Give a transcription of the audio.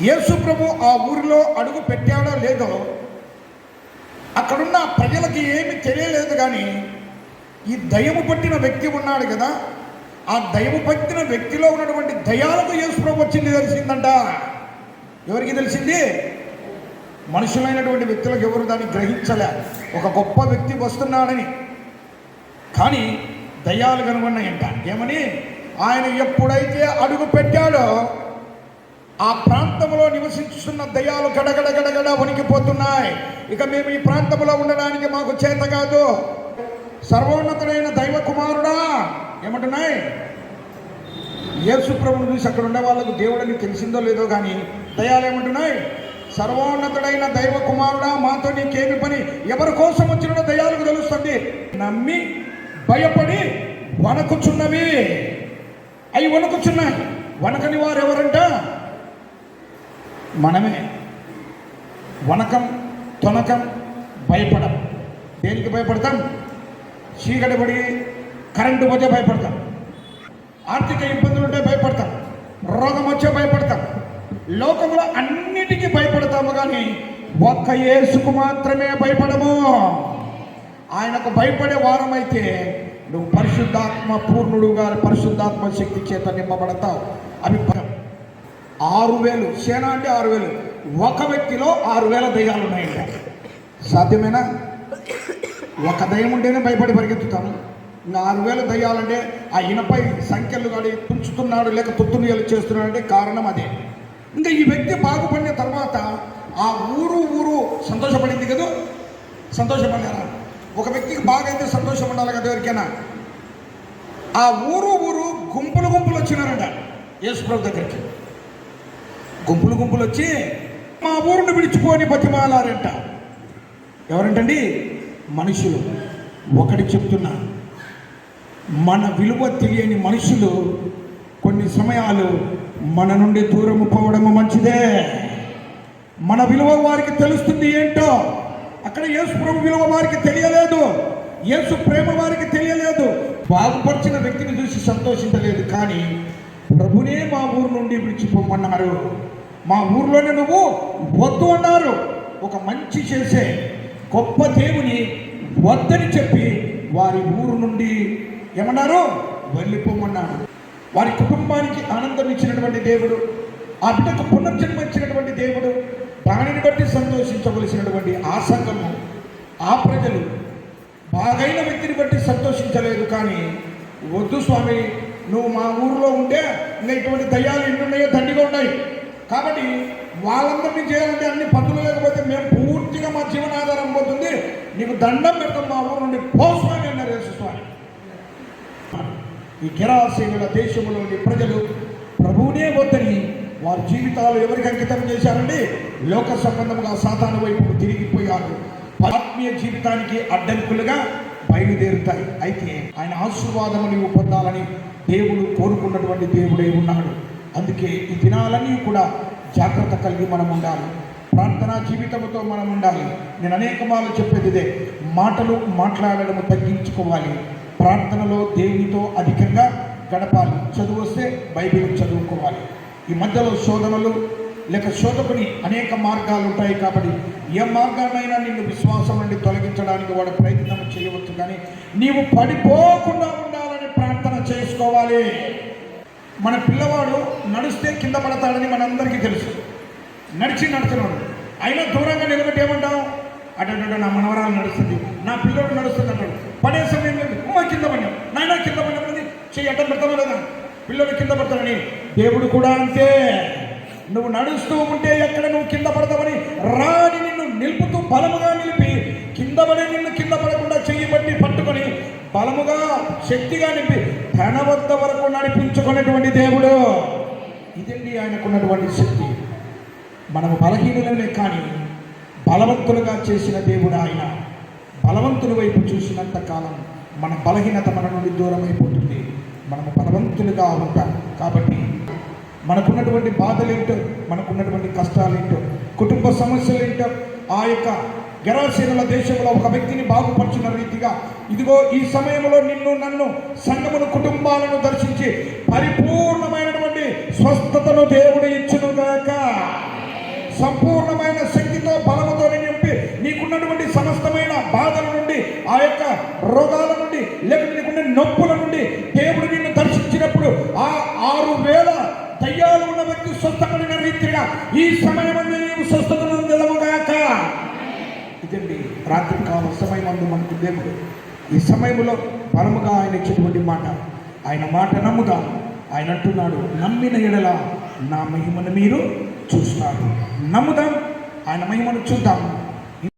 యేసు ప్రభు ఆ ఊరిలో అడుగు పెట్టాడో లేదో అక్కడున్న ప్రజలకి ఏమి తెలియలేదు కానీ ఈ దయము పట్టిన వ్యక్తి ఉన్నాడు కదా ఆ దయము పట్టిన వ్యక్తిలో ఉన్నటువంటి దయాలకు యేసు ప్రభు వచ్చింది తెలిసిందంట ఎవరికి తెలిసింది? మనుషులైనటువంటి వ్యక్తులకు ఎవరు దాన్ని గ్రహించలే. ఒక గొప్ప వ్యక్తి వస్తున్నాడని. కానీ దయాలు కనుగొన్నాయంట. ఏమని? ఆయన ఎప్పుడైతే అడుగు పెట్టాడో ఆ ప్రాంతంలో నివసించుతున్న దయాలు గడగడ గడగడ వణికిపోతున్నాయి. ఇక మేము ఈ ప్రాంతంలో ఉండడానికి మాకు చేత కాదు. సర్వోన్నతుడైన దైవ కుమారుడా ఏమంటున్నాయి? యేసుప్రభుని చూసి అక్కడ ఉండే వాళ్ళకు దేవుడని తెలిసిందో లేదో కానీ దయాలు ఏమంటున్నాయి? సర్వోన్నతుడైన దైవ కుమారుడా మాతో నీకేమి పని? ఎవరి కోసం వచ్చిన దయాలకు తెలుస్తుంది. నమ్మి భయపడి వణకుచున్నవి. అవి వణకుచున్నాయి. వణకని వారు ఎవరంట మనమే వనకం తొనకం భయపడం. దేనికి భయపడతాం? చీకటి పడి కరెంటు పోతే భయపడతాం. ఆర్థిక ఇబ్బందులు ఉంటే భయపడతాం. రోగం వచ్చే భయపడతాం. లోకంలో అన్నిటికీ భయపడతాము కానీ ఒక్క యేసుకు మాత్రమే భయపడము. ఆయనకు భయపడే వారమైతే నువ్వు పరిశుద్ధాత్మ పూర్ణుడుగా పరిశుద్ధాత్మ శక్తి చేత నింపబడతావు. అభిప్రాయం. ఆరు వేలు సేన అంటే ఆరు వేలు ఒక వ్యక్తిలో ఆరు వేల దయ్యాలు ఉన్నాయంట. సాధ్యమేనా? ఒక దయ్యం ఉంటేనే భయపడి పరిగెత్తుతాము. ఇంకా ఆరు వేల దయ్యాలంటే ఆ ఇనపై సంఖ్యలు కాడి పుంచుతున్నాడు లేక తుత్తునియలు చేస్తున్నాడు అంటే కారణం అదే. ఇంకా ఈ వ్యక్తి బాగుపడిన తర్వాత ఆ ఊరు ఊరు సంతోషపడింది కదా? సంతోషపడినారా ఒక వ్యక్తికి బాగా అయితే సంతోషం ఉండాలి కదా ఎవరికైనా? ఆ ఊరు ఊరు గుంపులు గుంపులు వచ్చినారంట యేసుప్రభు దగ్గరికి. గుంపులు గుంపులు వచ్చి మా ఊరిని విడిచిపోని బతిమాలారంట. ఎవరంటండి? మనుషులు. ఒకటి చెప్తున్నా మన విలువ తెలియని మనుషులు కొన్ని సమయాలు మన నుండి దూరం పోవడము మంచిదే. మన విలువ వారికి తెలుస్తుంది ఏంటో అక్కడ యేసు ప్రభు విలువ వారికి తెలియలేదు. యేసు ప్రేమ వారికి తెలియలేదు. బాగుపరిచిన వ్యక్తిని చూసి సంతోషించలేదు. కానీ ప్రభునే మా ఊరు నుండి విడిచిపోమన్నారు. మా ఊర్లోనే నువ్వు వద్దు అన్నారు. ఒక మంచి చేసే గొప్ప దేవుని వద్దని చెప్పి వారి ఊరు నుండి ఏమన్నారు? వెళ్ళిపోమన్నాడు. వారి కుటుంబానికి ఆనందం ఇచ్చినటువంటి దేవుడు ఆ బిడ్డకు పునర్జన్మ ఇచ్చినటువంటి దేవుడు దానిని బట్టి సంతోషించవలసినటువంటి ఆ సంఘము ఆ ప్రజలు బాగైన వ్యక్తిని బట్టి సంతోషించలేదు కానీ వద్దు స్వామి నువ్వు మా ఊరిలో ఉంటే ఇంకా ఇటువంటి దయ్యాలు ఎన్ని ఉన్నాయో కాబట్టి వాళ్ళందరినీ చేయాలంటే అన్ని పనులు లేకపోతే మేము పూర్తిగా మా జీవనాధారం పోతుంది. నీకు దండం పెడతాం మా ఊరు నుండి పోస్వామి అన్నారు యేసు ఈ గిరాసీనుల దేశంలోని ప్రజలు ప్రభువునే వద్దని వారి జీవితాలు ఎవరికి అంకితం చేశారండి లోక సంబంధంగా సాధారణ వైపు తిరిగిపోయారు. ఆత్మీయ జీవితానికి అడ్డంకులుగా బయలుదేరుతాయి. అయితే ఆయన ఆశీర్వాదము నీవు పొందాలని దేవుడు కోరుకున్నటువంటి దేవుడై ఉన్నాడు. అందుకే ఈ దినాలన్నీ కూడా జాగ్రత్త కలిగి మనం ఉండాలి. ప్రార్థనా జీవితంతో మనం ఉండాలి. నేను అనేక మార్లు చెప్పేది ఇదే. మాటలు మాట్లాడడం తగ్గించుకోవాలి. ప్రార్థనలో దేవునితో అధికంగా గడపాలి? చదువు వస్తే బైబిల్ చదువుకోవాలి. ఈ మధ్యలో శోధనలు లేక శోధకుని అనేక మార్గాలు ఉంటాయి కాబట్టి ఏ మార్గాన్నైనా నిన్ను విశ్వాసం నుండి తొలగించడానికి వాడు ప్రయత్నం చేయవచ్చు. కానీ నీవు పడిపోకుండా ఉండాలని ప్రార్థన చేసుకోవాలి. మన పిల్లవాడు నడిస్తే కింద పడతాడని మనందరికీ తెలుసు. నడిచి నడుస్తున్నాడు. అయినా దూరంగా నిలబెట్టి ఏమంటాం అటు నా మనవరాలు నడుస్తుంది. నా పిల్లోడు నడుస్తుంది అంటాడు. పడే సమయం లేదు. ఉమ్మ కింద పడినాం నాయన కింద పడినప్పుడు చెయ్యి అడ్డం పెడతామా లేదా? పిల్లడు కింద పడతాడని. దేవుడు కూడా అంతే. నువ్వు నడుస్తూ ఉంటే ఎక్కడ నువ్వు కింద పడతావని రాని నిన్ను నిలుపుతూ బలముగా నిలిపి కింద పడి నిన్ను కింద పడకుండా చెయ్యి బట్టి పట్టుకొని బలముగా శక్తిగా నింపి తన వద్ద వరకు నడిపించుకునేటువంటి దేవుడు. ఇదండి ఆయనకున్నటువంటి శక్తి. మనము బలహీనులనే కానీ బలవంతులుగా చేసిన దేవుడు ఆయన. బలవంతుల వైపు చూసినంత కాలం మన బలహీనత మన నుండి దూరం అయిపోతుంది. మనము బలవంతులుగా ఉంటాం. కాబట్టి మనకున్నటువంటి బాధలు ఏంటో మనకున్నటువంటి కష్టాలు ఏంటో కుటుంబ సమస్యలు ఏంటో ఆ యొక్క గరాసేనుల దేశంలో ఒక వ్యక్తిని బాగుపరచిన రీతిగా ఇదిగో ఈ సమయంలో నిన్ను నన్ను సంఘమును కుటుంబాలను దర్శించి పరిపూర్ణమైనటువంటి స్వస్థతను దేవుడు ఇచ్చునుగాక. సంపూర్ణమైన శక్తితో బలముతో నింపి నీకున్నటువంటి సమస్తమైన బాధల నుండి ఆ యొక్క రోగాల నుండి లేకపోతే నీకున్న నొప్పుల నుండి దేవుడు నిన్ను దర్శించినప్పుడు ఆ ఆరు వేల దయ్యాలు ఉన్న వ్యక్తి స్వస్థపడిన రీతిగా ఈ సమయం నీవు స్వస్థతను నిలవగాక ఇదండి రాత్రి కాలం సమయం అందు మనకు దేవుడు. ఈ సమయంలో పరముగా ఆయన ఇచ్చినటువంటి మాట. ఆయన మాట నమ్ముదాం. ఆయన అంటున్నాడు నమ్మిన ఎడల నా మహిమను మీరు చూస్తారు. నమ్ముదాం. ఆయన మహిమను చూద్దాం.